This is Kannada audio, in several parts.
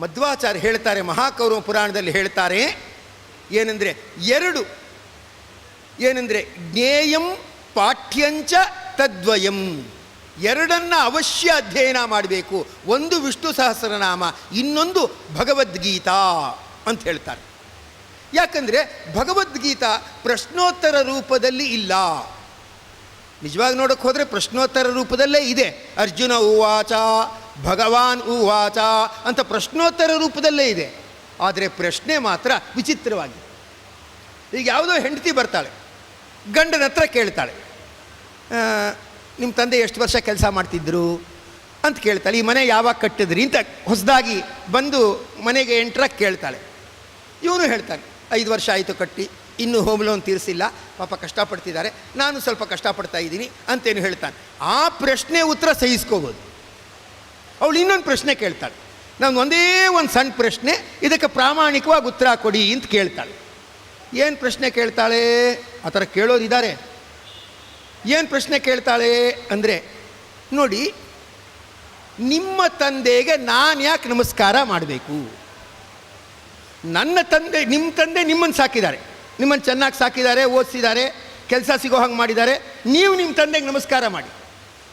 ಮಧ್ವಾಚಾರ್ಯ ಹೇಳ್ತಾರೆ, ಮಹಾಕೌರವ ಪುರಾಣದಲ್ಲಿ ಹೇಳ್ತಾರೆ, ಏನಂದರೆ ಎರಡು, ಏನಂದರೆ ಜ್ಞೇಯಂ ಪಾಠ್ಯಂಚ ತದ್ವಯಂ. ಎರಡನ್ನ ಅವಶ್ಯ ಅಧ್ಯಯನ ಮಾಡಬೇಕು. ಒಂದು ವಿಷ್ಣು ಸಹಸ್ರನಾಮ, ಇನ್ನೊಂದು ಭಗವದ್ಗೀತಾ ಅಂತ ಹೇಳ್ತಾರೆ. ಯಾಕಂದರೆ ಭಗವದ್ಗೀತಾ ಪ್ರಶ್ನೋತ್ತರ ರೂಪದಲ್ಲಿ ಇಲ್ಲ. ನಿಜವಾಗಿ ನೋಡೋಕ್ಕೆ ಹೋದರೆ ಪ್ರಶ್ನೋತ್ತರ ರೂಪದಲ್ಲೇ ಇದೆ. ಅರ್ಜುನ, ಉವಾಚ ಭಗವಾನ್ ಉವಾಚ ಅಂತ ಪ್ರಶ್ನೋತ್ತರ ರೂಪದಲ್ಲೇ ಇದೆ. ಆದರೆ ಪ್ರಶ್ನೆ ಮಾತ್ರ ವಿಚಿತ್ರವಾಗಿದೆ. ಈಗ ಯಾವುದೋ ಹೆಂಡತಿ ಬರ್ತಾಳೆ, ಗಂಡನ ಹತ್ರ ಕೇಳ್ತಾಳೆ ನಿಮ್ಮ ತಂದೆ ಎಷ್ಟು ವರ್ಷ ಕೆಲಸ ಮಾಡ್ತಿದ್ರು? ಅಂತ ಕೇಳ್ತಾಳೆ, ಈ ಮನೆ ಯಾವಾಗ ಕಟ್ಟಿದ್ರಿ? ಅಂತ ಹೊಸದಾಗಿ ಬಂದು ಮನೆಗೆ ಎಂಟ್ರಾಗಿ ಕೇಳ್ತಾಳೆ. ಇವನು ಹೇಳ್ತಾನೆ, ಐದು ವರ್ಷ ಆಯಿತು ಕಟ್ಟಿ, ಇನ್ನೂ ಹೋಮ್ ಲೋನ್ ತೀರಿಸಿಲ್ಲ, ಪಾಪ ಕಷ್ಟಪಡ್ತಿದ್ದಾರೆ, ನಾನು ಸ್ವಲ್ಪ ಕಷ್ಟಪಡ್ತಾ ಇದ್ದೀನಿ ಅಂತೇನು ಹೇಳ್ತಾನೆ. ಆ ಪ್ರಶ್ನೆ ಉತ್ತರ ಸಹಿಸ್ಕೋಬೋದು. ಅವಳು ಇನ್ನೊಂದು ಪ್ರಶ್ನೆ ಕೇಳ್ತಾಳೆ. ನಾನು ಒಂದೇ ಒಂದು ಸಣ್ಣ ಪ್ರಶ್ನೆ, ಇದಕ್ಕೆ ಪ್ರಾಮಾಣಿಕವಾಗಿ ಉತ್ತರ ಕೊಡಿ ಅಂತ ಕೇಳ್ತಾಳೆ. ಏನು ಪ್ರಶ್ನೆ ಕೇಳ್ತಾಳೆ? ಆ ಥರ ಕೇಳೋರಿದ್ದಾರೆ ಏನು ಪ್ರಶ್ನೆ ಕೇಳ್ತಾಳೆ ಅಂದರೆ, ನೋಡಿ, ನಿಮ್ಮ ತಂದೆಗೆ ನಾನು ಯಾಕೆ ನಮಸ್ಕಾರ ಮಾಡಬೇಕು? ನನ್ನ ತಂದೆ, ನಿಮ್ಮ ತಂದೆ ನಿಮ್ಮನ್ನು ಸಾಕಿದ್ದಾರೆ. ನಿಮ್ಮನ್ನು ಚೆನ್ನಾಗಿ ಸಾಕಿದ್ದಾರೆ, ಓದಿಸಿದ್ದಾರೆ, ಕೆಲಸ ಸಿಗೋ ಹಂಗೆ ಮಾಡಿದ್ದಾರೆ. ನೀವು ನಿಮ್ಮ ತಂದೆಗೆ ನಮಸ್ಕಾರ ಮಾಡಿ.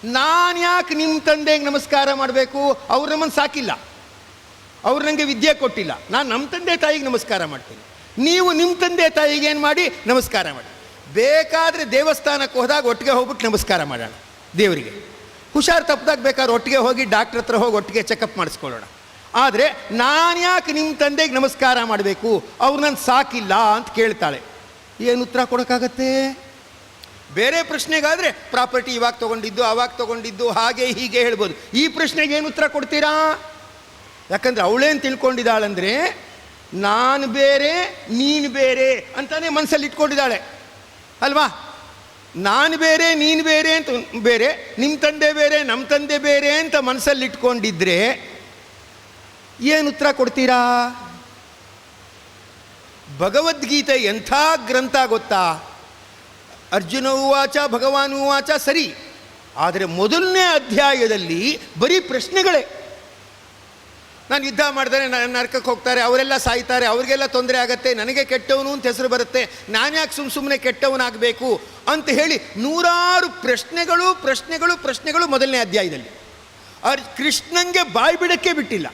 ನಾನು ಯಾಕೆ ನಿಮ್ಮ ತಂದೆಗೆ ನಮಸ್ಕಾರ ಮಾಡಬೇಕು? ಅವ್ರು ನಮ್ಮನ್ನು ಸಾಕಿಲ್ಲ. ಅವ್ರು ನನಗೆ ವಿದ್ಯೆ ಕೊಟ್ಟಿಲ್ಲ. ನಾನು ನಮ್ಮ ತಂದೆ ತಾಯಿಗೆ ನಮಸ್ಕಾರ ಮಾಡ್ತೀನಿ. ನೀವು ನಿಮ್ಮ ತಂದೆ ತಾಯಿಗೆ ಏನು ಮಾಡಿ? ನಮಸ್ಕಾರ ಮಾಡಿ. ಬೇಕಾದರೆ ದೇವಸ್ಥಾನಕ್ಕೆ ಹೋದಾಗ ಒಟ್ಟಿಗೆ ಹೋಗ್ಬಿಟ್ಟು ನಮಸ್ಕಾರ ಮಾಡೋಣ ದೇವರಿಗೆ. ಹುಷಾರು ತಪ್ಪದಾಗ ಬೇಕಾದ್ರೆ ಒಟ್ಟಿಗೆ ಹೋಗಿ ಡಾಕ್ಟ್ರ್ ಹತ್ರ ಹೋಗಿ ಒಟ್ಟಿಗೆ ಚೆಕಪ್ ಮಾಡಿಸ್ಕೊಳ್ಳೋಣ. ಆದರೆ ನಾನು ಯಾಕೆ ನಿಮ್ಮ ತಂದೆಗೆ ನಮಸ್ಕಾರ ಮಾಡಬೇಕು? ಅವ್ರು ನನ್ನ ಸಾಕಿಲ್ಲ ಅಂತ ಕೇಳ್ತಾಳೆ. ಏನು ಉತ್ತರ ಕೊಡೋಕ್ಕಾಗತ್ತೆ? ಬೇರೆ ಪ್ರಶ್ನೆಗಾದರೆ ಪ್ರಾಪರ್ಟಿ ಇವಾಗ ತೊಗೊಂಡಿದ್ದು, ಅವಾಗ ತೊಗೊಂಡಿದ್ದು, ಹಾಗೆ ಹೀಗೆ ಹೇಳ್ಬೋದು. ಈ ಪ್ರಶ್ನೆಗೆ ಏನು ಉತ್ತರ ಕೊಡ್ತೀರಾ? ಯಾಕಂದರೆ ಅವಳೇನು ತಿಳ್ಕೊಂಡಿದ್ದಾಳಂದರೆ, ನಾನು ಬೇರೆ, ನೀನು ಬೇರೆ ಅಂತಲೇ ಮನಸ್ಸಲ್ಲಿ ಇಟ್ಕೊಂಡಿದ್ದಾಳೆ. ಅಲ್ವಾ? ನಾನು ಬೇರೆ, ನೀನು ಬೇರೆ ಅಂತ, ಬೇರೆ ನಿಮ್ಮ ತಂದೆ ಬೇರೆ ನಮ್ಮ ತಂದೆ ಬೇರೆ ಅಂತ ಮನಸ್ಸಲ್ಲಿ ಇಟ್ಕೊಂಡಿದ್ರೆ ಏನು ಉತ್ತರ ಕೊಡ್ತೀರಾ? ಭಗವದ್ಗೀತೆ ಎಂಥ ಗ್ರಂಥ ಗೊತ್ತಾ? ಅರ್ಜುನ ಉವಾಚ, ಭಗವಾನ್ ಉವಾಚ ಸರಿ. ಆದರೆ ಮೊದಲನೇ ಅಧ್ಯಾಯದಲ್ಲಿ ಬರೀ ಪ್ರಶ್ನೆಗಳೇ. ನಾನು ಯುದ್ಧ ಮಾಡಿದರೆ ನರಕಕ್ಕೆ ಹೋಗ್ತಾರೆ, ಅವರೆಲ್ಲ ಸಾಯ್ತಾರೆ, ಅವರಿಗೆಲ್ಲ ತೊಂದರೆ ಆಗುತ್ತೆ, ನನಗೆ ಕೆಟ್ಟವನು ಅಂತ ಹೆಸರು ಬರುತ್ತೆ, ನಾನು ಯಾಕೆ ಸುಮ್ಮ ಸುಮ್ಮನೆ ಕೆಟ್ಟವನಾಗಬೇಕು ಅಂತ ಹೇಳಿ ನೂರಾರು ಪ್ರಶ್ನೆಗಳು ಪ್ರಶ್ನೆಗಳು ಪ್ರಶ್ನೆಗಳು ಮೊದಲನೇ ಅಧ್ಯಾಯದಲ್ಲಿ. ಅರ್, ಕೃಷ್ಣನಿಗೆ ಬಾಯಿ ಬಿಡಕ್ಕೆ ಬಿಟ್ಟಿಲ್ಲ.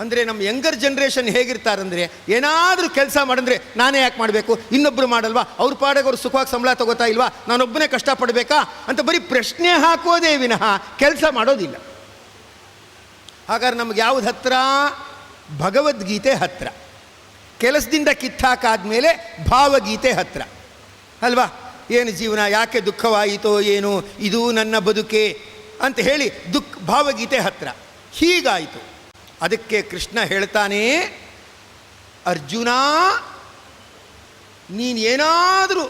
ಅಂದರೆ ನಮ್ಮ ಯಂಗರ್ ಜನ್ರೇಷನ್ ಹೇಗಿರ್ತಾರಂದರೆ ಏನಾದರೂ ಕೆಲಸ ಮಾಡಂದ್ರೆ ನಾನೇ ಯಾಕೆ ಮಾಡಬೇಕು? ಇನ್ನೊಬ್ಬರು ಮಾಡಲ್ವಾ? ಅವ್ರ ಪಾಡಿಗೆ ಸುಖವಾಗಿ ಸಂಬಳ ತಗೋತಾ ಇಲ್ವಾ? ನಾನೊಬ್ಬನೇ ಕಷ್ಟಪಡಬೇಕಾ? ಅಂತ ಬರೀ ಪ್ರಶ್ನೆ ಹಾಕೋದೇ ವಿನಃ ಕೆಲಸ ಮಾಡೋದಿಲ್ಲ. ಹಾಗಾದ್ರೆ ನಮ್ಗೆ ಯಾವ್ದು ಹತ್ರ? ಭಗವದ್ಗೀತೆ ಹತ್ರ. ಕೆಲಸದಿಂದ ಕಿತ್ತಾಕಾದ್ಮೇಲೆ ಭಾವಗೀತೆ ಹತ್ರ. ಅಲ್ವಾ? ಏನು ಜೀವನ, ಯಾಕೆ ದುಃಖವಾಯಿತೋ ಏನು, ಇದು ನನ್ನ ಬದುಕೆ ಅಂತ ಹೇಳಿ ದುಃಖ, ಭಾವಗೀತೆ ಹತ್ರ. ಹೀಗಾಯಿತು. ಅದಕ್ಕೆ ಕೃಷ್ಣ ಹೇಳ್ತಾನೆ, ಅರ್ಜುನ ನೀನೇನಾದರೂ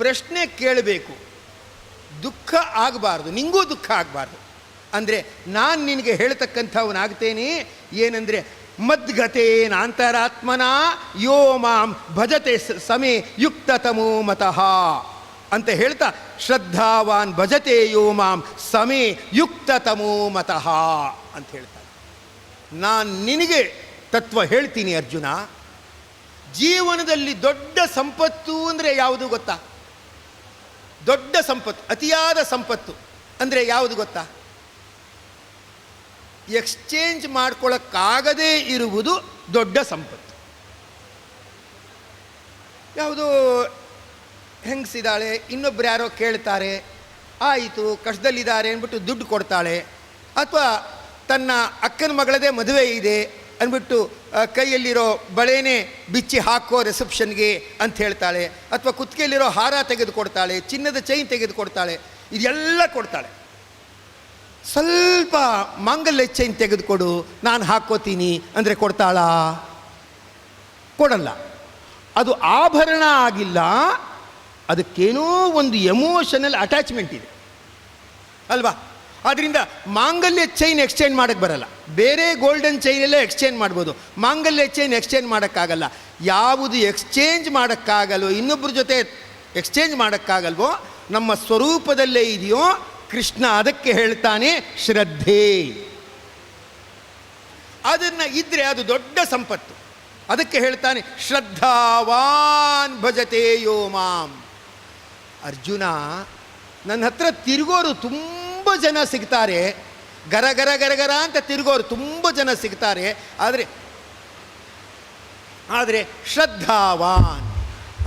ಪ್ರಶ್ನೆ ಕೇಳಬೇಕು, ದುಃಖ ಆಗಬಾರ್ದು, ನಿಂಗೂ ದುಃಖ ಆಗಬಾರ್ದು. ಅಂದರೆ ನಾನು ನಿನಗೆ ಹೇಳ್ತಕ್ಕಂಥವನಾಗ್ತೇನೆ, ಏನಂದರೆ ಮದ್ಗತೇನಾಂತರಾತ್ಮನ ಯೋ ಮಾಂ ಭಜತೆ ಸಮೇ ಯುಕ್ತತಮೋ ಮತಃ ಅಂತ ಹೇಳ್ತಾ, ಶ್ರದ್ಧಾವಾನ್ ಭಜತೆ ಯೋ ಮಾಂ ಸಮೇ ಯುಕ್ತತಮೋ ಮತಃ ಅಂತ ಹೇಳ್ತಾರೆ ನಾನು ನಿನಗೆ ತತ್ವ ಹೇಳ್ತೀನಿ ಅರ್ಜುನ. ಜೀವನದಲ್ಲಿ ದೊಡ್ಡ ಸಂಪತ್ತು ಅಂದರೆ ಯಾವುದು ಗೊತ್ತಾ? ದೊಡ್ಡ ಸಂಪತ್ತು, ಅತಿಯಾದ ಸಂಪತ್ತು ಅಂದರೆ ಯಾವುದು ಗೊತ್ತಾ? ಎಕ್ಸ್ಚೇಂಜ್ ಮಾಡ್ಕೊಳ್ಳೋಕ್ಕಾಗದೇ ಇರುವುದು ದೊಡ್ಡ ಸಂಪತ್ತು. ಯಾವುದು ಹೆಂಗಸಿದ್ದಾಳೆ ಇನ್ನೊಬ್ರು ಯಾರೋ ಕೇಳ್ತಾರೆ, ಆಯಿತು ಕಷ್ಟದಲ್ಲಿದ್ದಾರೆ ಅಂದ್ಬಿಟ್ಟು ದುಡ್ಡು ಕೊಡ್ತಾಳೆ, ಅಥವಾ ತನ್ನ ಅಕ್ಕನ ಮಗಳದೇ ಮದುವೆ ಇದೆ ಅಂದ್ಬಿಟ್ಟು ಕೈಯಲ್ಲಿರೋ ಬಳೆನೇ ಬಿಚ್ಚಿ ಹಾಕೋ ರಿಸೆಪ್ಷನ್ಗೆ ಅಂತ ಹೇಳ್ತಾಳೆ. ಅಥವಾ ಕುತ್ತಿಗೆಯಲ್ಲಿರೋ ಹಾರ ತೆಗೆದುಕೊಡ್ತಾಳೆ, ಚಿನ್ನದ ಚೈನ್ ತೆಗೆದುಕೊಡ್ತಾಳೆ, ಇದೆಲ್ಲ ಕೊಡ್ತಾಳೆ. ಸ್ವಲ್ಪ ಮಾಂಗಲ್ಯ ಚೈನ್ ತೆಗೆದುಕೊಡು, ನಾನು ಹಾಕೋತೀನಿ ಅಂದರೆ ಕೊಡ್ತಾಳಾ? ಕೊಡಲ್ಲ. ಅದು ಆಭರಣ ಆಗಿಲ್ಲ, ಅದಕ್ಕೇನೋ ಒಂದು ಎಮೋಷನಲ್ ಅಟ್ಯಾಚ್ಮೆಂಟ್ ಇದೆ. ಅಲ್ವಾ? ಆದ್ದರಿಂದ ಮಾಂಗಲ್ಯ ಚೈನ್ ಎಕ್ಸ್ಚೇಂಜ್ ಮಾಡೋಕ್ಕೆ ಬರಲ್ಲ. ಬೇರೆ ಗೋಲ್ಡನ್ ಚೈನಲ್ಲೇ ಎಕ್ಸ್ಚೇಂಜ್ ಮಾಡ್ಬೋದು. ಮಾಂಗಲ್ಯ ಚೈನ್ ಎಕ್ಸ್ಚೇಂಜ್ ಮಾಡೋಕ್ಕಾಗಲ್ಲ. ಯಾವುದು ಎಕ್ಸ್ಚೇಂಜ್ ಮಾಡೋಕ್ಕಾಗಲ್ವೋ ಇನ್ನೊಬ್ಬರ ಜೊತೆ ಎಕ್ಸ್ಚೇಂಜ್ ಮಾಡೋಕ್ಕಾಗಲ್ವೋ, ನಮ್ಮ ಸ್ವರೂಪದಲ್ಲೇ ಇದೆಯೋ, ಕೃಷ್ಣ ಅದಕ್ಕೆ ಹೇಳ್ತಾನೆ, ಶ್ರದ್ಧೆ. ಅದನ್ನು ಇದ್ದರೆ ಅದು ದೊಡ್ಡ ಸಂಪತ್ತು. ಅದಕ್ಕೆ ಹೇಳ್ತಾನೆ, ಶ್ರದ್ಧಾವಾನ್ ಭಜತೆ ಯೋ ಮಾಂ. ಅರ್ಜುನ, ನನ್ನ ಹತ್ರ ತಿರುಗೋರು ತುಂಬ ಜನ ಸಿಗ್ತಾರೆ. ಗರ ಗರ ಗರ ಗರ ಅಂತ ತಿರುಗೋರು ತುಂಬ ಜನ ಸಿಗ್ತಾರೆ. ಆದರೆ ಆದರೆ ಶ್ರದ್ಧಾವಾನ್.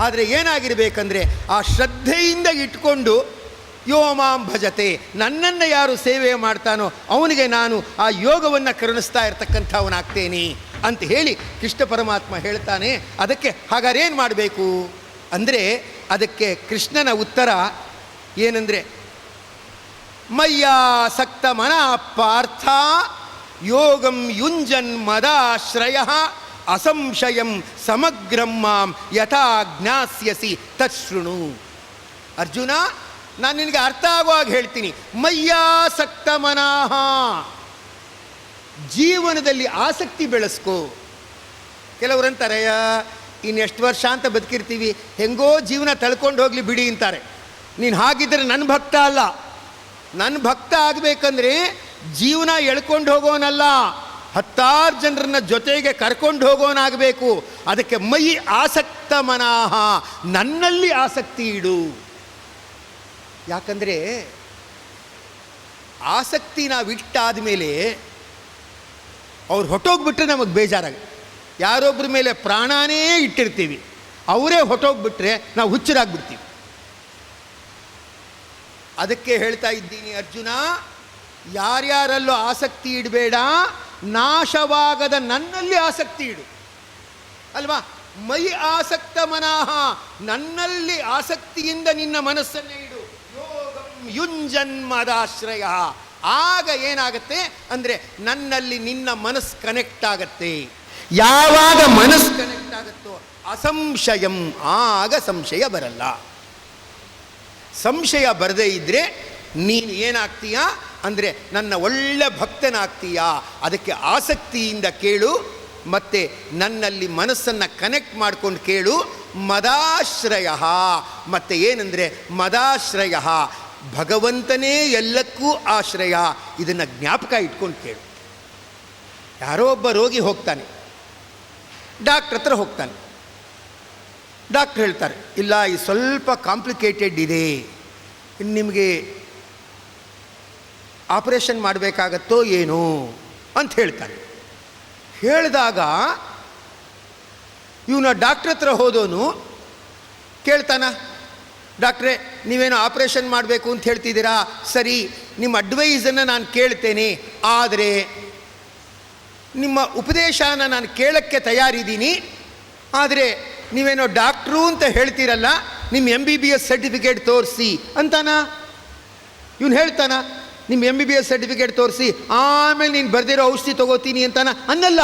ಆದರೆ ಏನಾಗಿರಬೇಕಂದ್ರೆ, ಆ ಶ್ರದ್ಧೆಯಿಂದ ಇಟ್ಕೊಂಡು ಯೋಮಾಂ ಭಜತೆ. ನನ್ನನ್ನು ಯಾರು ಸೇವೆ ಮಾಡ್ತಾನೋ ಅವನಿಗೆ ನಾನು ಆ ಯೋಗವನ್ನು ಕರುಣಿಸ್ತಾ ಇರ್ತಕ್ಕಂಥವನಾಗ್ತೇನೆ ಅಂತ ಹೇಳಿ ಕೃಷ್ಣ ಪರಮಾತ್ಮ ಹೇಳ್ತಾನೆ. ಅದಕ್ಕೆ ಹಾಗಾರೇನು ಮಾಡಬೇಕು? ಅಂದರೆ ಅದಕ್ಕೆ ಕೃಷ್ಣನ ಉತ್ತರ ಏನಂದರೆ ಮಯ್ಯಾಸಕ್ತ ಮನ ಪಾರ್ಥ ಯೋಗಂ ಯುಂಜನ್ ಮದಾಶ್ರಯ ಅಸಂಶಯಂ ಸಮಗ್ರಂ ಮಾಂ ಯಥಾ ಜ್ಞಾಸ್ಯಸಿ ತತ್ಶೃಣು. ಅರ್ಜುನ ನಾನು ನಿನಗೆ ಅರ್ಥ ಆಗುವಾಗ ಹೇಳ್ತೀನಿ. ಮಯ್ಯಾಸಕ್ತ ಮನಃ. ಜೀವನದಲ್ಲಿ ಆಸಕ್ತಿ ಬೆಳೆಸ್ಕೋ. ಅಂತಾರೆ "ಅಯ್ಯ, ಇನ್ನೆಷ್ಟು ವರ್ಷ ಅಂತ ಬದುಕಿರ್ತೀವಿ ಹೆಂಗೋ ಜೀವನ ತಳ್ಕೊಂಡು ಹೋಗಲಿ ಬಿಡಿ ಅಂತಾರೆ. ನೀನು ಹಾಗಿದ್ದರೆ ನನ್ನ ಭಕ್ತ ಅಲ್ಲ. ನನ್ನ ಭಕ್ತ ಆಗಬೇಕಂದ್ರೆ ಜೀವನ ಎಳ್ಕೊಂಡು ಹೋಗೋನಲ್ಲ. ಹತ್ತಾರು ಜನರನ್ನ ಜೊತೆಗೆ ಕರ್ಕೊಂಡು ಹೋಗೋನಾಗಬೇಕು. ಅದಕ್ಕೆ ಮೈ ಆಸಕ್ತ ಮನಃ ನನ್ನಲ್ಲಿ ಆಸಕ್ತಿ ಇಡು. ಯಾಕಂದರೆ ಆಸಕ್ತಿ ನಾವು ಇಟ್ಟಾದ ಮೇಲೆ ಅವ್ರು ಹೊಟ್ಟೋಗ್ಬಿಟ್ರೆ ನಮಗೆ ಬೇಜಾರಾಗ ಯಾರೊಬ್ಬರ ಮೇಲೆ ಪ್ರಾಣನೇ ಇಟ್ಟಿರ್ತೀವಿ. ಅವರೇ ಹೊಟ್ಟೋಗ್ಬಿಟ್ರೆ ನಾವು ಹುಚ್ಚರಾಗ್ಬಿಡ್ತೀವಿ. ಅದಕ್ಕೆ ಹೇಳ್ತಾ ಇದ್ದೀನಿ ಅರ್ಜುನ, ಯಾರ್ಯಾರಲ್ಲೂ ಆಸಕ್ತಿ ಇಡಬೇಡ, ನಾಶವಾಗದ ನನ್ನಲ್ಲಿ ಆಸಕ್ತಿ ಇಡು. ಅಲ್ವಾ? ಮೈ ಆಸಕ್ತ ಮನಃ ನನ್ನಲ್ಲಿ ಆಸಕ್ತಿಯಿಂದ ನಿನ್ನ ಮನಸ್ಸನ್ನೇ ಇಡು. ಯೋಗಂ ಯುಂಜನ್ಮದಾಶ್ರಯ ಆಗ ಏನಾಗತ್ತೆ? ಅಂದರೆ ನನ್ನಲ್ಲಿ ನಿನ್ನ ಮನಸ್ಸು ಕನೆಕ್ಟ್ ಆಗತ್ತೆ. ಯಾವಾಗ ಮನಸ್ಸು ಕನೆಕ್ಟ್ ಆಗುತ್ತೋ, ಅಸಂಶಯಂ ಆಗ ಸಂಶಯ ಬರಲ್ಲ. ಸಂಶಯ ಬರದೇ ಇದ್ದರೆ ನೀನು ಏನಾಗ್ತೀಯಾ? ಅಂದರೆ ನನ್ನ ಒಳ್ಳೆ ಭಕ್ತನಾಗ್ತೀಯಾ? ಅದಕ್ಕೆ ಆಸಕ್ತಿಯಿಂದ ಕೇಳು, ಮತ್ತು ನನ್ನಲ್ಲಿ ಮನಸ್ಸನ್ನು ಕನೆಕ್ಟ್ ಮಾಡ್ಕೊಂಡು ಕೇಳು, ಮದಾಶ್ರಯ. ಮತ್ತು ಏನಂದರೆ ಮದಾಶ್ರಯ. ಭಗವಂತನೇ ಎಲ್ಲಕ್ಕೂ ಆಶ್ರಯ. ಇದನ್ನು ಜ್ಞಾಪಕ ಇಟ್ಕೊಂಡು ಕೇಳು. ಯಾರೋ ಒಬ್ಬ ರೋಗಿ ಹೋಗ್ತಾನೆ. ಡಾಕ್ಟ್ರ ಹತ್ರ ಹೋಗ್ತಾನೆ. ಡಾಕ್ಟ್ರ್ ಹೇಳ್ತಾರೆ, ಇಲ್ಲ, ಈ ಸ್ವಲ್ಪ ಕಾಂಪ್ಲಿಕೇಟೆಡ್ ಇದೆ. ಇನ್ನು ನಿಮಗೆ ಆಪರೇಷನ್ ಮಾಡಬೇಕಾಗತ್ತೋ ಏನು ಅಂತ ಹೇಳ್ತಾರೆ. ಹೇಳಿದಾಗ ಇವನ ಡಾಕ್ಟ್ರ್ ಹತ್ರ ಹೋದೋನು ಕೇಳ್ತಾನ, ಡಾಕ್ಟ್ರೇ, ನೀವೇನು ಆಪರೇಷನ್ ಮಾಡಬೇಕು ಅಂತ ಹೇಳ್ತಿದ್ದೀರಾ? ಸರಿ, ನಿಮ್ಮ ಅಡ್ವೈಸನ್ನು ನಾನು ಕೇಳ್ತೇನೆ, ಆದರೆ ನಿಮ್ಮ ಉಪದೇಶನ ನಾನು ಕೇಳೋಕ್ಕೆ ತಯಾರಿದ್ದೀನಿ, ಆದರೆ ನೀವೇನೋ ಡಾಕ್ಟ್ರು ಅಂತ ಹೇಳ್ತೀರಲ್ಲ ನಿಮ್ಮ M B B S certificate ತೋರಿಸಿ ಅಂತಾನ? ಇವನು ಹೇಳ್ತಾನ ನಿಮ್ಮ M B B S certificate ತೋರಿಸಿ, ಆಮೇಲೆ ನೀನು ಬರೆದಿರೋ ಔಷಧಿ ತಗೋತೀನಿ ಅಂತಾನ? ಅನ್ನಲ್ಲ.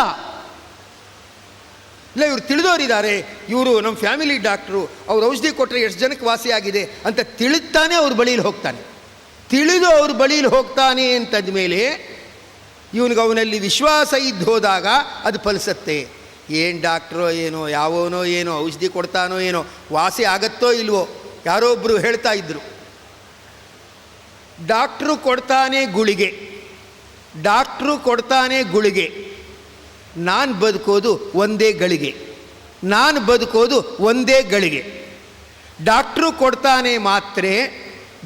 ಇಲ್ಲ, ಇವ್ರು ತಿಳಿದವರಿದ್ದಾರೆ ಇವರು ನಮ್ಮ ಫ್ಯಾಮಿಲಿ ಡಾಕ್ಟ್ರು, ಅವ್ರು ಔಷಧಿ ಕೊಟ್ಟರೆ ಎಷ್ಟು ಜನಕ್ಕೆ ವಾಸಿ ಆಗಿದೆ ಅಂತ ತಿಳಿತಾನೆ ಅವ್ರ ಬಳಿಯಲ್ಲಿ ಹೋಗ್ತಾನೆ. ತಿಳಿದು ಅವ್ರ ಬಳಿಯಲ್ಲಿ ಹೋಗ್ತಾನೆ ಅಂತಂದ ಮೇಲೆ ಇವನಿಗೆ ಅವನಲ್ಲಿ ವಿಶ್ವಾಸ ಇದ್ದು ಹೋದಾಗ ಅದು ಫಲಿಸತ್ತೆ. ಏನು ಡಾಕ್ಟ್ರೋ ಏನೋ, ಯಾವನೋ ಏನೋ, ಔಷಧಿ ಕೊಡ್ತಾನೋ ಏನೋ, ವಾಸಿ ಆಗತ್ತೋ ಇಲ್ವೋ, ಯಾರೋ ಒಬ್ಬರು ಹೇಳ್ತಾ ಇದ್ರು. ಡಾಕ್ಟ್ರು ಕೊಡ್ತಾನೆ ಗುಳಿಗೆ, ಡಾಕ್ಟ್ರು ಕೊಡ್ತಾನೆ ಗುಳಿಗೆ. ನಾನು ಬದುಕೋದು ಒಂದೇ ಗಳಿಗೆ, ನಾನು ಬದುಕೋದು ಒಂದೇ ಗಳಿಗೆ. ಡಾಕ್ಟ್ರು ಕೊಡ್ತಾನೆ ಮಾತ್ರೆ,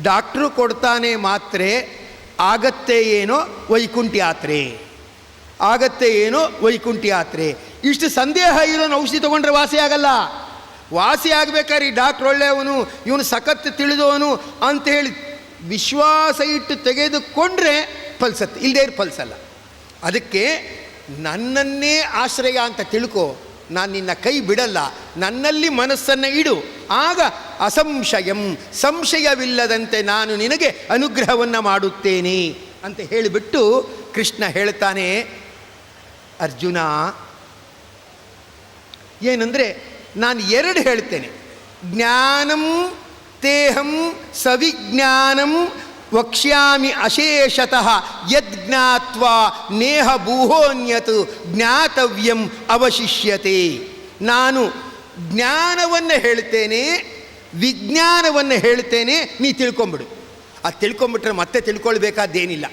ಡಾಕ್ಟ್ರು ಕೊಡ್ತಾನೆ ಮಾತ್ರೆ, ಆಗತ್ತೆ ಏನೋ ವೈಕುಂಠ ಯಾತ್ರೆ, ಆಗತ್ತೆ ಏನೋ ವೈಕುಂಠ ಯಾತ್ರೆ. ಇಷ್ಟು ಸಂದೇಹ ಇರೋನು ಔಷಧಿ ತೊಗೊಂಡ್ರೆ ವಾಸಿ ಆಗಲ್ಲ. ವಾಸಿ ಆಗ್ಬೇಕಾದ್ರೆ ಈ ಡಾಕ್ಟ್ರ್ ಒಳ್ಳೆಯವನು, ಇವನು ಸಖತ್ ತಿಳಿದವನು ಅಂತ ಹೇಳಿ ವಿಶ್ವಾಸ ಇಟ್ಟು ತೆಗೆದುಕೊಂಡ್ರೆ ಫಲ್ಸತ್ತೆ. ಇಲ್ಲದೇ ಇರು ಫಲ್ಸಲ್ಲ. ಅದಕ್ಕೆ ನನ್ನನ್ನೇ ಆಶ್ರಯ ಅಂತ ತಿಳ್ಕೊ. ನಾನು ನಿನ್ನ ಕೈ ಬಿಡಲ್ಲ. ನನ್ನಲ್ಲಿ ಮನಸ್ಸನ್ನು ಇಡು. ಆಗ ಅಸಂಶಯಂ, ಸಂಶಯವಿಲ್ಲದಂತೆ ನಾನು ನಿನಗೆ ಅನುಗ್ರಹವನ್ನು ಮಾಡುತ್ತೇನೆ ಅಂತ ಹೇಳಿಬಿಟ್ಟು ಕೃಷ್ಣ ಹೇಳ್ತಾನೆ, ಅರ್ಜುನ ಏನಂದರೆ ನಾನು ಎರಡು ಹೇಳ್ತೇನೆ. ಜ್ಞಾನಂ ತೇಹಂ ಸವಿಜ್ಞಾನಂ, ವಕ್ಷ್ಯಾಮಿ ಅಶೇಷತಃ ಯಜ್ಞಾತ್ವಾ ನೇಹ ಭೂಹೋನ್ಯತ್ ಜ್ಞಾತವ್ಯಂ ಅವಶಿಷ್ಯತೆ. ನಾನು ಜ್ಞಾನವನ್ನು ಹೇಳ್ತೇನೆ, ವಿಜ್ಞಾನವನ್ನು ಹೇಳ್ತೇನೆ, ನೀ ತಿಳ್ಕೊಂಬಿಡು. ಅದು ತಿಳ್ಕೊಂಬಿಟ್ರೆ ಮತ್ತೆ ತಿಳ್ಕೊಳ್ಬೇಕಾದ್ದೇನಿಲ್ಲ.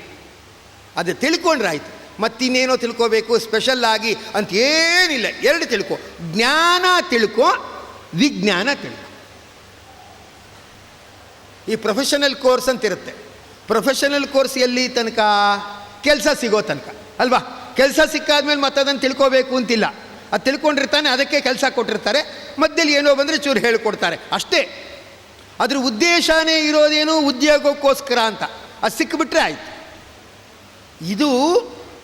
ಅದು ತಿಳ್ಕೊಂಡ್ರಾಯ್ತು. ಮತ್ತಿನ್ನೇನೋ ತಿಳ್ಕೋಬೇಕು ಸ್ಪೆಷಲ್ ಆಗಿ ಅಂತ ಏನಿಲ್ಲ. ಎರಡು ತಿಳ್ಕೊ. ಜ್ಞಾನ ತಿಳ್ಕೊ, ವಿಜ್ಞಾನ ತಿಳ್ಕೊ. ಈ ಪ್ರೊಫೆಷನಲ್ ಕೋರ್ಸ್ ಅಂತಿರುತ್ತೆ. ಪ್ರೊಫೆಷನಲ್ ಕೋರ್ಸ್ ಎಲ್ಲಿ ತನಕ? ಕೆಲಸ ಸಿಗೋ ತನಕ. ಅಲ್ವಾ? ಕೆಲಸ ಸಿಕ್ಕಾದ್ಮೇಲೆ ಮತ್ತೆ ಅದನ್ನು ತಿಳ್ಕೋಬೇಕು ಅಂತಿಲ್ಲ. ಅದು ತಿಳ್ಕೊಂಡಿರ್ತಾನೆ, ಅದಕ್ಕೆ ಕೆಲಸ ಕೊಟ್ಟಿರ್ತಾರೆ. ಮಧ್ಯದಲ್ಲಿ ಏನೋ ಬಂದರೆ ಚೂರು ಹೇಳಿಕೊಡ್ತಾರೆ. ಅಷ್ಟೇ. ಅದ್ರ ಉದ್ದೇಶನೇ ಇರೋದೇನು ಉದ್ಯೋಗಕ್ಕೋಸ್ಕರ ಅಂತ. ಅದು ಸಿಕ್ಕಿಬಿಟ್ರೆ ಆಯಿತು. ಇದು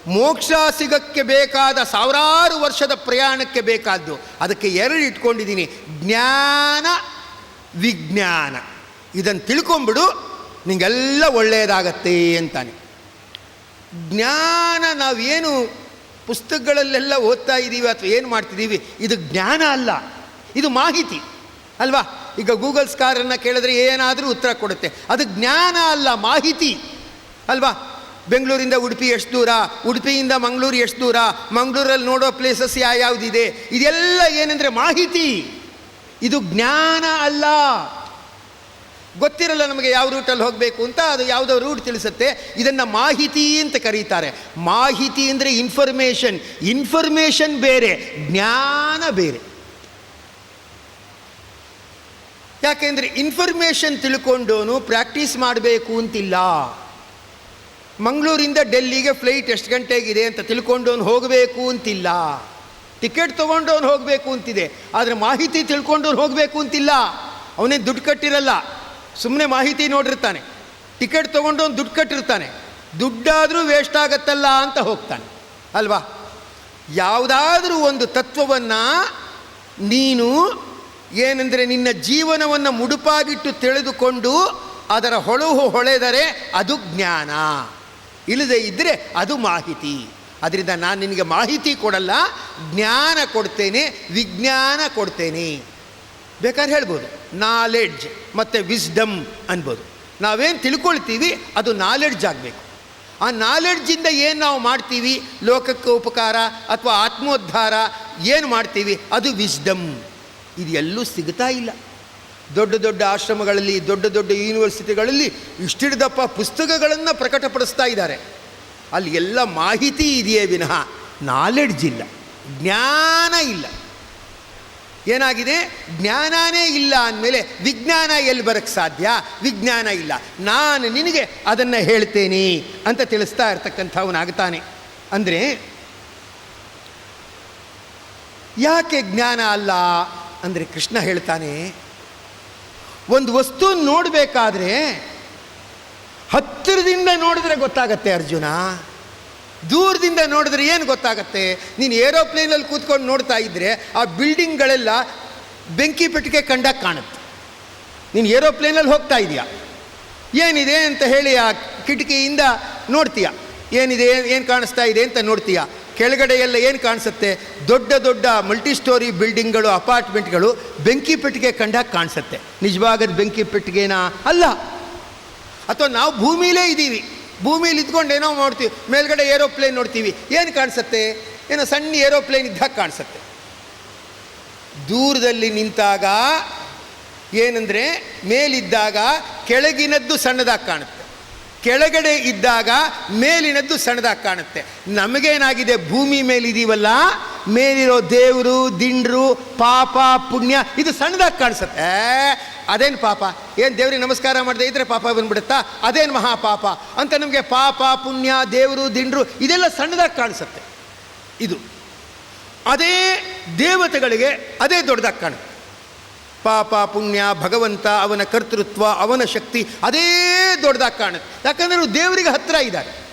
ಮೋಕ್ಷ ಸಿಗಕ್ಕೆ ಬೇಕಾದ ಸಾವಿರಾರು ವರ್ಷದ ಪ್ರಯಾಣಕ್ಕೆ ಬೇಕಾದ್ದು. ಅದಕ್ಕೆ ಎರಡು ಇಟ್ಕೊಂಡಿದ್ದೀನಿ. ಜ್ಞಾನ, ವಿಜ್ಞಾನ. ಇದನ್ನು ತಿಳ್ಕೊಂಬಿಡು, ನಿಂಗೆಲ್ಲ ಒಳ್ಳೆಯದಾಗತ್ತೆ ಅಂತಾನೆ. ಜ್ಞಾನ ನಾವೇನು ಪುಸ್ತಕಗಳಲ್ಲೆಲ್ಲ ಓದ್ತಾ ಇದ್ದೀವಿ ಅಥವಾ ಏನು ಮಾಡ್ತಿದ್ದೀವಿ ಇದು ಜ್ಞಾನ ಅಲ್ಲ. ಇದು ಮಾಹಿತಿ. ಅಲ್ವಾ? ಈಗ ಗೂಗಲ್ ಸ್ಕಾರನ್ನು ಕೇಳಿದ್ರೆ ಏನಾದರೂ ಉತ್ತರ ಕೊಡುತ್ತೆ. ಅದು ಜ್ಞಾನ ಅಲ್ಲ, ಮಾಹಿತಿ. ಅಲ್ವಾ? ಬೆಂಗಳೂರಿಂದ ಉಡುಪಿ ಎಷ್ಟು ದೂರ? ಉಡುಪಿಯಿಂದ ಮಂಗಳೂರು ಎಷ್ಟು ದೂರ? ಮಂಗಳೂರಲ್ಲಿ ನೋಡೋ ಪ್ಲೇಸಸ್ ಯಾವ್ಯಾವುದಿದೆ ಇದೆಲ್ಲ ಏನಂದರೆ ಮಾಹಿತಿ. ಇದು ಜ್ಞಾನ ಅಲ್ಲ. ಗೊತ್ತಿರಲ್ಲ ನಮಗೆ ಯಾವ ರೂಟಲ್ಲಿ ಹೋಗಬೇಕು ಅಂತ, ಅದು ಯಾವುದೋ ರೂಟ್ ತಿಳಿಸುತ್ತೆ. ಇದನ್ನು ಮಾಹಿತಿ ಅಂತ ಕರೀತಾರೆ. ಮಾಹಿತಿ ಅಂದರೆ ಇನ್ಫಾರ್ಮೇಷನ್ ಇನ್ಫಾರ್ಮೇಷನ್ ಬೇರೆ, ಜ್ಞಾನ ಬೇರೆ. ಯಾಕೆಂದರೆ ಇನ್ಫಾರ್ಮೇಷನ್ ತಿಳ್ಕೊಂಡೋನು ಪ್ರಾಕ್ಟೀಸ್ ಮಾಡಬೇಕು ಅಂತಿಲ್ಲ. ಮಂಗಳೂರಿಂದ ಡೆಲ್ಲಿಗೆ ಫ್ಲೈಟ್ ಎಷ್ಟು ಗಂಟೆಗಿದೆ ಅಂತ ತಿಳ್ಕೊಂಡವನು ಹೋಗಬೇಕು ಅಂತಿಲ್ಲ. ಟಿಕೆಟ್ ತೊಗೊಂಡವನು ಹೋಗಬೇಕು ಅಂತಿದೆ. ಆದರೆ ಮಾಹಿತಿ ತಿಳ್ಕೊಂಡವನು ಹೋಗಬೇಕು ಅಂತಿಲ್ಲ. ಅವನೇ ದುಡ್ಡು ಕಟ್ಟಿರಲ್ಲ. ಸುಮ್ಮನೆ ಮಾಹಿತಿ ನೋಡಿರ್ತಾನೆ. ಟಿಕೆಟ್ ತೊಗೊಂಡವನು ದುಡ್ಡು ಕಟ್ಟಿರ್ತಾನೆ. ದುಡ್ಡಾದರೂ ವೇಸ್ಟ್ ಆಗತ್ತಲ್ಲ ಅಂತ ಹೋಗ್ತಾನೆ. ಅಲ್ವಾ? ಯಾವುದಾದ್ರೂ ಒಂದು ತತ್ವವನ್ನು ನೀನು ಏನೆಂದರೆ ನಿನ್ನ ಜೀವನವನ್ನು ಮುಡುಪಾಗಿಟ್ಟು ತಿಳಿದುಕೊಂಡು ಅದರ ಹೊಳಹು ಹೊಳೆದರೆ ಅದು ಜ್ಞಾನ. ಇಲ್ಲದೆ ಇದ್ದರೆ ಅದು ಮಾಹಿತಿ. ಅದರಿಂದ ನಾನು ನಿನಗೆ ಮಾಹಿತಿ ಕೊಡಲ್ಲ, ಜ್ಞಾನ ಕೊಡ್ತೇನೆ, ವಿಜ್ಞಾನ ಕೊಡ್ತೇನೆ. ಬೇಕಾದ್ರೆ ಹೇಳ್ಬೋದು. ನಾಲೆಡ್ಜ್ ಮತ್ತು ವಿಸ್ಡಮ್ ಅನ್ಬೋದು. ನಾವೇನು ತಿಳ್ಕೊಳ್ತೀವಿ, ಅದು ನಾಲೆಡ್ಜ್ ಆಗಬೇಕು. ಆ ನಾಲೆಡ್ಜಿಂದ ಏನು ನಾವು ಮಾಡ್ತೀವಿ? ಲೋಕಕ್ಕೆ ಉಪಕಾರ ಅಥವಾ ಆತ್ಮೋದ್ಧಾರ ಏನು ಮಾಡ್ತೀವಿ? ಅದು ವಿಸ್ಡಮ್ ಇದು ಎಲ್ಲೂ ಸಿಗ್ತಾ ಇಲ್ಲ. ದೊಡ್ಡ ದೊಡ್ಡ ಆಶ್ರಮಗಳಲ್ಲಿ, ದೊಡ್ಡ ದೊಡ್ಡ ಯೂನಿವರ್ಸಿಟಿಗಳಲ್ಲಿ ಇಷ್ಟಿಡ್ದಪ್ಪ ಪುಸ್ತಕಗಳನ್ನು ಪ್ರಕಟಪಡಿಸ್ತಾ ಇದ್ದಾರೆ. ಅಲ್ಲಿ ಎಲ್ಲ ಮಾಹಿತಿ ಇದೆಯೇ ವಿನಃ? ನಾಲೆಡ್ಜ್ ಇಲ್ಲ. ಜ್ಞಾನ ಇಲ್ಲ. ಏನಾಗಿದೆ? ಜ್ಞಾನನೇ ಇಲ್ಲ ಅಂದಮೇಲೆ ವಿಜ್ಞಾನ ಎಲ್ಲಿ ಬರೋಕ್ಕೆ ಸಾಧ್ಯ? ವಿಜ್ಞಾನ ಇಲ್ಲ. ನಾನು ನಿನಗೆ ಅದನ್ನು ಹೇಳ್ತೇನೆ ಅಂತ ತಿಳಿಸ್ತಾ ಇರ್ತಕ್ಕಂಥವನಾಗ್ತಾನೆ. ಅಂದರೆ, ಯಾಕೆ ಜ್ಞಾನ ಅಲ್ಲ? ಅಂದರೆ ಕೃಷ್ಣ ಹೇಳ್ತಾನೆ ಒಂದು ವಸ್ತು ನೋಡಬೇಕಾದ್ರೆ ಹತ್ತಿರದಿಂದ ನೋಡಿದ್ರೆ ಗೊತ್ತಾಗತ್ತೆ ಅರ್ಜುನ. ದೂರದಿಂದ ನೋಡಿದ್ರೆ ಏನು ಗೊತ್ತಾಗತ್ತೆ? ನೀನು ಏರೋಪ್ಲೇನಲ್ಲಿ ಕೂತ್ಕೊಂಡು ನೋಡ್ತಾ ಇದ್ದರೆ ಆ ಬಿಲ್ಡಿಂಗ್ಗಳೆಲ್ಲ ಬೆಂಕಿ ಪೆಟ್ಟಿಗೆ ಕಂಡಾಗ ಕಾಣುತ್ತೆ. ನೀನು ಏರೋಪ್ಲೇನಲ್ಲಿ ಹೋಗ್ತಾ ಇದೆಯಾ? ಏನಿದೆ ಅಂತ ಹೇಳಿ ಆ ಕಿಟಕಿಯಿಂದ ನೋಡ್ತೀಯ? ಏನಿದೆ, ಏನು ಕಾಣಿಸ್ತಾ ಇದೆ ಅಂತ ನೋಡ್ತೀಯ? ಕೆಳಗಡೆ ಎಲ್ಲ ಏನು ಕಾಣಿಸುತ್ತೆ? ದೊಡ್ಡ ದೊಡ್ಡ ಮಲ್ಟಿ ಸ್ಟೋರಿ ಬಿಲ್ಡಿಂಗ್ಗಳು ಅಪಾರ್ಟ್ಮೆಂಟ್ಗಳು ಬೆಂಕಿ ಪೆಟ್ಟಿಗೆ ಕಂಡಾಗ ಕಾಣಿಸುತ್ತೆ. ನಿಜವಾಗದ ಬೆಂಕಿ ಪೆಟ್ಟಿಗೆನಾ? ಅಲ್ಲ. ಅಥವಾ ನಾವು ಭೂಮಿಲೇ ಇದ್ದೀವಿ ಭೂಮಿಲಿ ಇದ್ಕೊಂಡು ಏನೋ ಮಾಡ್ತೀವಿ. ಮೇಲ್ಗಡೆ ಏರೋಪ್ಲೇನ್ ನೋಡ್ತೀವಿ. ಏನು ಕಾಣಿಸುತ್ತೆ? ಏನೋ ಸಣ್ಣ ಏರೋಪ್ಲೇನ್ ಇದ್ದಾಗ ಕಾಣಿಸುತ್ತೆ. ದೂರದಲ್ಲಿ ನಿಂತಾಗ ಏನಂದರೆ ಮೇಲಿದ್ದಾಗ ಕೆಳಗಿನದ್ದು ಸಣ್ಣದಾಗಿ ಕಾಣುತ್ತೆ. ಕೆಳಗಡೆ ಇದ್ದಾಗ ಮೇಲಿನದ್ದು ಸಣ್ಣದಾಗಿ ಕಾಣುತ್ತೆ. ನಮಗೇನಾಗಿದೆ? ಭೂಮಿ ಮೇಲಿದ್ದೀವಲ್ಲ ಮೇಲಿರೋ ದೇವರು, ದಿಂಡ್ರು, ಪಾಪ, ಪುಣ್ಯ, ಇದು ಸಣ್ಣದಾಗಿ ಕಾಣಿಸುತ್ತೆ. ಅದೇನು ಪಾಪ? ಏನು ದೇವ್ರಿಗೆ ನಮಸ್ಕಾರ ಮಾಡದೆ ಇದ್ರೆ ಪಾಪ ಬಂದ್ಬಿಡುತ್ತಾ? ಅದೇನು ಮಹಾಪಾಪ? ಅಂತ ನಮಗೆ ಪಾಪ, ಪುಣ್ಯ, ದೇವರು, ದಿಂಡ್ರು, ಇದೆಲ್ಲ ಸಣ್ಣದಾಗಿ ಕಾಣಿಸುತ್ತೆ. ಇದು. ಅದೇ ದೇವತೆಗಳಿಗೆ ಅದೇ ದೊಡ್ಡದಾಗಿ ಕಾಣುತ್ತೆ. ಪಾಪ ಪುಣ್ಯ ಭಗವಂತ ಅವನ ಕರ್ತೃತ್ವ, ಅವನ ಶಕ್ತಿ ಅದೇ ದೊಡ್ಡದಾಗಿ ಕಾಣುತ್ತೆ. ಯಾಕಂದರೆ ನಾವು ದೇವರಿಗೆ ಹತ್ತಿರ ಇದ್ದಾರೆ.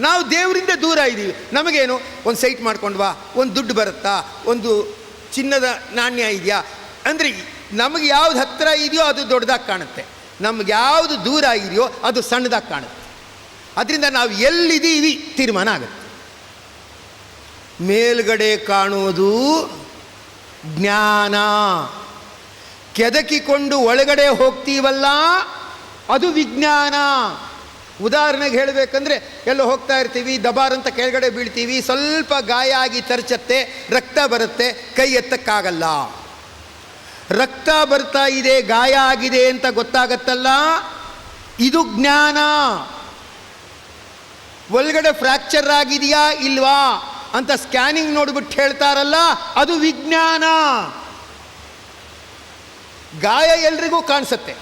ನಾವು ದೇವರಿಂದ ದೂರ ಇದ್ದೀವಿ. ನಮಗೇನು, ಒಂದು ಸೈಟ್ ಮಾಡ್ಕೊಂಡ್ವಾ ಒಂದು ದುಡ್ಡು ಬರುತ್ತಾ, ಒಂದು ಚಿನ್ನದ ನಾಣ್ಯ ಇದೆಯಾ? ಅಂದರೆ ನಮಗೆ ಯಾವ್ದು ಹತ್ತಿರ ಇದೆಯೋ ಅದು ದೊಡ್ಡದಾಗಿ ಕಾಣುತ್ತೆ. ನಮ್ಗೆ ಯಾವುದು ದೂರ ಇದೆಯೋ ಅದು ಸಣ್ಣದಾಗಿ ಕಾಣುತ್ತೆ. ಅದರಿಂದ ನಾವು ಎಲ್ಲಿದ್ದೀವಿ ತೀರ್ಮಾನ ಆಗುತ್ತೆ. ಮೇಲ್ಗಡೆ ಕಾಣುವುದು ಜ್ಞಾನ. ಕೆದಕಿಕೊಂಡು ಒಳಗಡೆ ಹೋಗ್ತೀವಲ್ಲ, ಅದು ವಿಜ್ಞಾನ. ಉದಾಹರಣೆಗೆ ಹೇಳಬೇಕಂದ್ರೆ, ಎಲ್ಲೋ ಹೋಗ್ತಾ ಇರ್ತೀವಿ, ದಬಾರ್ ಅಂತ ಕೆಳಗಡೆ ಬೀಳ್ತೀವಿ, ಸ್ವಲ್ಪ ಗಾಯ ಆಗಿ ತರ್ಚತ್ತೆ, ರಕ್ತ ಬರುತ್ತೆ, ಕೈ ಎತ್ತಕ್ಕಾಗಲ್ಲ. ರಕ್ತ ಬರ್ತಾ ಇದೆ, ಗಾಯ ಆಗಿದೆ ಅಂತ ಗೊತ್ತಾಗತ್ತಲ್ಲ? ಇದು ಜ್ಞಾನ. ಒಳಗಡೆ ಫ್ರ್ಯಾಕ್ಚರ್ ಆಗಿದೆಯಾ ಇಲ್ವಾ ಅಂತ ಸ್ಕ್ಯಾನಿಂಗ್ ನೋಡ್ಬಿಟ್ಟು ಹೇಳ್ತಾರಲ್ಲ, ಅದು ವಿಜ್ಞಾನ. ಗಾಯ ಎಲ್ರಿಗೂ ಕಾಣಿಸುತ್ತೆ.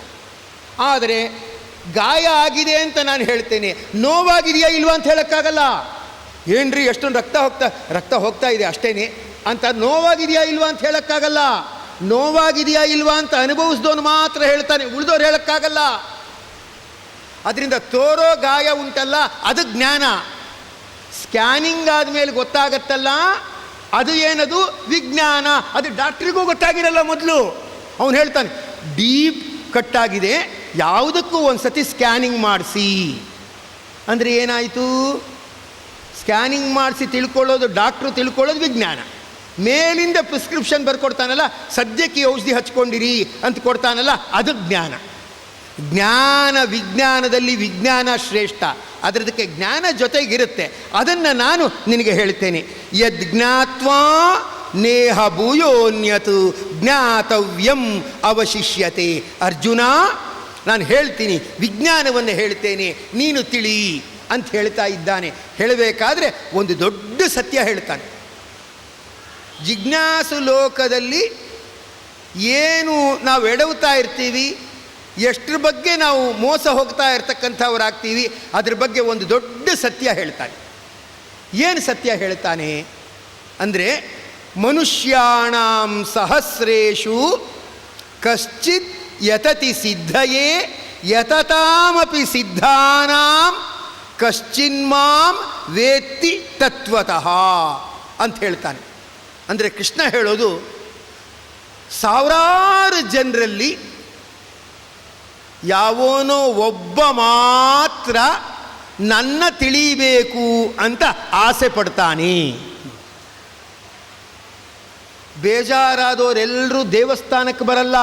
ಆದರೆ ಗಾಯ ಆಗಿದೆ ಅಂತ ನಾನು ಹೇಳ್ತೇನೆ. ನೋವಾಗಿದೆಯಾ ಇಲ್ವಾ ಅಂತ ಹೇಳೋಕ್ಕಾಗಲ್ಲ. ಏನ್ರಿ ಎಷ್ಟೊಂದು ರಕ್ತ ಹೋಗ್ತಾ ರಕ್ತ ಹೋಗ್ತಾ ಇದೆ ಅಷ್ಟೇನೆ. ಅಂತ ನೋವಾಗಿದೆಯಾ ಇಲ್ವಾ ಅಂತ ಹೇಳೋಕ್ಕಾಗಲ್ಲ. ನೋವಾಗಿದೆಯಾ ಇಲ್ವಾ ಅಂತ ಅನುಭವಿಸಿದವನು ಮಾತ್ರ ಹೇಳ್ತಾನೆ. ಉಳಿದವ್ರು ಹೇಳೋಕ್ಕಾಗಲ್ಲ. ಅದರಿಂದ ತೋರೋ ಗಾಯ ಉಂಟಲ್ಲ, ಅದು ಜ್ಞಾನ. ಸ್ಕ್ಯಾನಿಂಗ್ ಆದಮೇಲೆ ಗೊತ್ತಾಗತ್ತಲ್ಲ, ಅದು ಏನದು? ವಿಜ್ಞಾನ. ಅದು ಡಾಕ್ಟ್ರಿಗೂ ಗೊತ್ತಾಗಿರಲ್ಲ ಮೊದಲು. ಅವನು ಹೇಳ್ತಾನೆ, ಡೀಪ್ ಕಟ್ಟಾಗಿದೆ, ಯಾವುದಕ್ಕೂ ಒಂದು ಸತಿ ಸ್ಕ್ಯಾನಿಂಗ್ ಮಾಡಿಸಿ. ಅಂದರೆ ಏನಾಯಿತು? ಸ್ಕ್ಯಾನಿಂಗ್ ಮಾಡಿಸಿ ತಿಳ್ಕೊಳ್ಳೋದು, ಡಾಕ್ಟ್ರು ತಿಳ್ಕೊಳ್ಳೋದು ವಿಜ್ಞಾನ. ಮೇಲಿಂದ ಪ್ರಿಸ್ಕ್ರಿಪ್ಷನ್ ಬರ್ಕೊಡ್ತಾನಲ್ಲ, ಸದ್ಯಕ್ಕೆ ಔಷಧಿ ಹಚ್ಕೊಂಡಿರಿ ಅಂತ ಕೊಡ್ತಾನಲ್ಲ, ಅದು ಜ್ಞಾನ. ಜ್ಞಾನ ವಿಜ್ಞಾನದಲ್ಲಿ ವಿಜ್ಞಾನ ಶ್ರೇಷ್ಠ. ಅದರದಕ್ಕೆ ಜ್ಞಾನ ಜೊತೆಗಿರುತ್ತೆ. ಅದನ್ನು ನಾನು ನಿನಗೆ ಹೇಳ್ತೇನೆ. ಯದ್ ಜ್ಞಾತ್ವಾ ನೇಹ ಭೂಯೋನ್ಯತು ಜ್ಞಾತವ್ಯಂ ಅವಶಿಷ್ಯತೆ. ಅರ್ಜುನ, ನಾನು ಹೇಳ್ತೀನಿ, ವಿಜ್ಞಾನವನ್ನು ಹೇಳ್ತೇನೆ, ನೀನು ತಿಳಿ ಅಂತ ಹೇಳ್ತಾ ಇದ್ದಾನೆ. ಹೇಳಬೇಕಾದ್ರೆ ಒಂದು ದೊಡ್ಡ ಸತ್ಯ ಹೇಳ್ತಾನೆ. ಜಿಜ್ಞಾಸು ಲೋಕದಲ್ಲಿ ಏನು ನಾವು ಎಡವುತ್ತಾ ಇರ್ತೀವಿ, ಎಷ್ಟರ ಬಗ್ಗೆ ನಾವು ಮೋಸ ಹೋಗ್ತಾ ಇರ್ತಕ್ಕಂಥವರಾಗ್ತೀವಿ, ಅದ್ರ ಬಗ್ಗೆ ಒಂದು ದೊಡ್ಡ ಸತ್ಯ ಹೇಳ್ತಾನೆ. ಏನು ಸತ್ಯ ಹೇಳ್ತಾನೆ ಅಂದರೆ ಮನುಷ್ಯಾಣಂ ಸಹಸ್ರೇಷು ಕಶ್ಚಿತ್ ಯತತಿ ಸಿದ್ಧಯೇ ಯತತಾಮಪಿ ಸಿದ್ಧಾನಾಂ ಕಶ್ಚಿನ್ಮಾಂ ವೇತ್ತಿ ತತ್ವತಃ ಅಂತ ಹೇಳ್ತಾನೆ. ಅಂದರೆ ಕೃಷ್ಣ ಹೇಳೋದು ಸಾವಿರಾರು ಜನರಲ್ಲಿ ಯಾವೋನೋ ಒಬ್ಬ ಮಾತ್ರ ನನ್ನ ತಿಳಿಬೇಕು ಅಂತ ಆಸೆ ಪಡ್ತಾನೆ. ಬೇಜಾರಾದವರೆಲ್ಲರೂ ದೇವಸ್ಥಾನಕ್ಕೆ ಬರಲ್ಲ.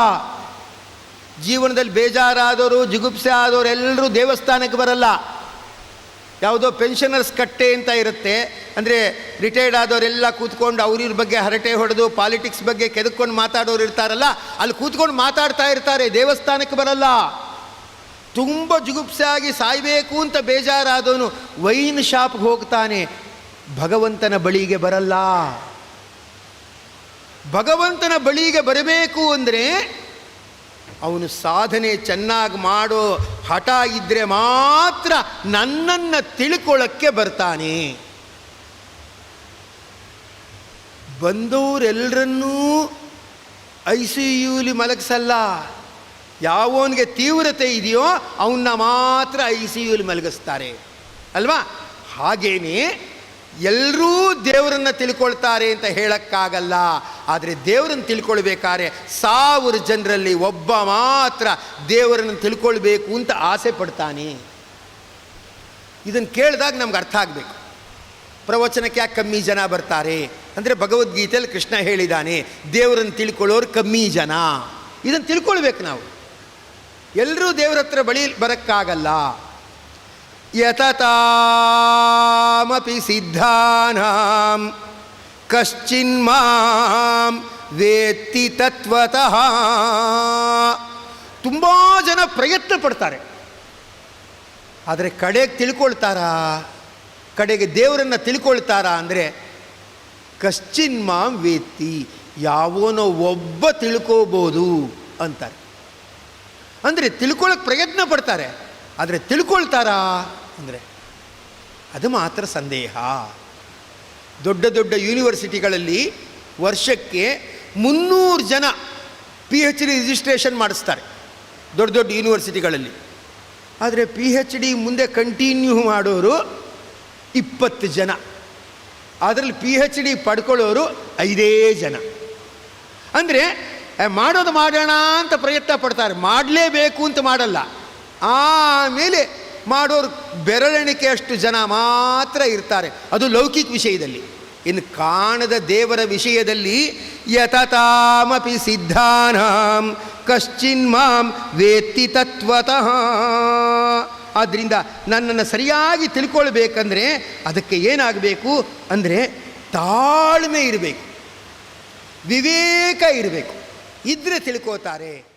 ಜೀವನದಲ್ಲಿ ಬೇಜಾರಾದವರು, ಜಿಗುಪ್ಸೆ ಆದವರೆಲ್ಲರೂ ದೇವಸ್ಥಾನಕ್ಕೆ ಬರಲ್ಲ. ಯಾವುದೋ ಪೆನ್ಷನರ್ಸ್ ಕಟ್ಟೆ ಅಂತ ಇರುತ್ತೆ. ಅಂದರೆ ರಿಟೈರ್ಡ್ ಆದವರೆಲ್ಲ ಕೂತ್ಕೊಂಡು ಅವ್ರಿವ್ರ ಬಗ್ಗೆ ಹರಟೆ ಹೊಡೆದು, ಪಾಲಿಟಿಕ್ಸ್ ಬಗ್ಗೆ ಕೆದಕೊಂಡು ಮಾತಾಡೋರು ಇರ್ತಾರಲ್ಲ, ಅಲ್ಲಿ ಕೂತ್ಕೊಂಡು ಮಾತಾಡ್ತಾ ಇರ್ತಾರೆ, ದೇವಸ್ಥಾನಕ್ಕೆ ಬರಲ್ಲ. ತುಂಬ ಜುಗುಪ್ಸೆ ಆಗಿ ಸಾಯಬೇಕು ಅಂತ ಬೇಜಾರಾದವನು ವೈನ್ ಶಾಪ್ಗೆ ಹೋಗ್ತಾನೆ. ಭಗವಂತನ ಬಳಿಗೆ ಬರಲ್ಲ. ಭಗವಂತನ ಬಳಿಗೆ ಬರಬೇಕು ಅಂದರೆ ಅವನು ಸಾಧನೆ ಚೆನ್ನಾಗಿ ಮಾಡೋ ಹಠ ಇದ್ದರೆ ಮಾತ್ರ ನನ್ನನ್ನು ತಿಳ್ಕೊಳ್ಳೋಕ್ಕೆ ಬರ್ತಾನೆ. ಬಂದವರೆಲ್ಲರನ್ನೂ ಐ ಸಿ ಯುಲಿ ಮಲಗಿಸಲ್ಲ. ಯಾವನಿಗೆ ತೀವ್ರತೆ ಇದೆಯೋ ಅವನ್ನ ಮಾತ್ರ ಐ ಸಿ ಯುಲಿ ಮಲಗಿಸ್ತಾರೆ. ಅಲ್ವಾ? ಹಾಗೇನೆ ಎಲ್ಲರೂ ದೇವರನ್ನು ತಿಳ್ಕೊಳ್ತಾರೆ ಅಂತ ಹೇಳೋಕ್ಕಾಗಲ್ಲ. ಆದರೆ ದೇವರನ್ನು ತಿಳ್ಕೊಳ್ಬೇಕಾದ್ರೆ ಸಾವಿರ ಜನರಲ್ಲಿ ಒಬ್ಬ ಮಾತ್ರ ದೇವರನ್ನು ತಿಳ್ಕೊಳ್ಬೇಕು ಅಂತ ಆಸೆ ಪಡ್ತಾನೆ. ಇದನ್ನು ಕೇಳಿದಾಗ ನಮ್ಗೆ ಅರ್ಥ ಆಗಬೇಕು. ಪ್ರವಚನಕ್ಕೆ ಯಾಕೆ ಕಮ್ಮಿ ಜನ ಬರ್ತಾರೆ? ಅಂದರೆ ಭಗವದ್ಗೀತೆಯಲ್ಲಿ ಕೃಷ್ಣ ಹೇಳಿದ್ದಾನೆ ದೇವರನ್ನು ತಿಳ್ಕೊಳ್ಳೋರು ಕಮ್ಮಿ ಜನ. ಇದನ್ನು ತಿಳ್ಕೊಳ್ಬೇಕು ನಾವು. ಎಲ್ಲರೂ ದೇವರ ಹತ್ರ ಬಳಿ ಬರೋಕ್ಕಾಗಲ್ಲ. ಯತತಾಮಪಿ ಸಿದ್ಧಾನಾಂ ಕಶ್ಚಿನ್ಮಾಂ ವೇತ್ತಿ ತತ್ವತಃ ತುಂಬ ಜನ ಪ್ರಯತ್ನ ಪಡ್ತಾರೆ. ಆದರೆ ಕಡೆಗೆ ತಿಳ್ಕೊಳ್ತಾರಾ? ಕಡೆಗೆ ದೇವರನ್ನು ತಿಳ್ಕೊಳ್ತಾರಾ ಅಂದರೆ ಕಶ್ಚಿನ್ಮಾಂ ವೇತ್ತಿ, ಯಾವನೋ ಒಬ್ಬ ತಿಳ್ಕೋಬೋದು ಅಂತಾರೆ. ಅಂದರೆ ತಿಳ್ಕೊಳ್ಳೋಕೆ ಪ್ರಯತ್ನ ಪಡ್ತಾರೆ. ಆದರೆ ತಿಳ್ಕೊಳ್ತಾರಾ? ಅಂದರೆ ಅದು ಮಾತ್ರ ಸಂದೇಹ. ದೊಡ್ಡ ದೊಡ್ಡ ಯೂನಿವರ್ಸಿಟಿಗಳಲ್ಲಿ ವರ್ಷಕ್ಕೆ ಮುನ್ನೂರು ಜನ ಪಿ ಎಚ್ ಡಿ ರಿಜಿಸ್ಟ್ರೇಷನ್ ಮಾಡಿಸ್ತಾರೆ ದೊಡ್ಡ ದೊಡ್ಡ ಯೂನಿವರ್ಸಿಟಿಗಳಲ್ಲಿ. ಆದರೆ ಪಿ ಹೆಚ್ ಡಿ ಮುಂದೆ ಕಂಟಿನ್ಯೂ ಮಾಡೋರು ಇಪ್ಪತ್ತು ಜನ. ಅದರಲ್ಲಿ ಪಿ ಹೆಚ್ ಡಿ ಪಡ್ಕೊಳ್ಳೋರು ಐದೇ ಜನ. ಅಂದರೆ ಮಾಡೋದು ಮಾಡೋಣ ಅಂತ ಪ್ರಯತ್ನ ಪಡ್ತಾರೆ. ಮಾಡಲೇಬೇಕು ಅಂತ ಮಾಡಲ್ಲ. ಆಮೇಲೆ ಮಾಡೋರು ಬೆರಳೆಣಿಕೆಯಷ್ಟು ಜನ ಮಾತ್ರ ಇರ್ತಾರೆ. ಅದು ಲೌಕಿಕ ವಿಷಯದಲ್ಲಿ. ಇನ್ನು ಕಾಣದ ದೇವರ ವಿಷಯದಲ್ಲಿ ಯತತಾಮಪಿ ಸಿದ್ಧಾನಾಂ ಕಶ್ಚಿನ್ ಮಾಂ ವೇತ್ತಿ ತತ್ವತಃ. ಆದ್ದರಿಂದ ನನ್ನನ್ನು ಸರಿಯಾಗಿ ತಿಳ್ಕೊಳ್ಬೇಕಂದ್ರೆ ಅದಕ್ಕೆ ಏನಾಗಬೇಕು ಅಂದರೆ ತಾಳ್ಮೆ ಇರಬೇಕು. ವಿವೇಕ ಇರಬೇಕು. ಇದ್ರೆ ತಿಳ್ಕೋತಾರೆ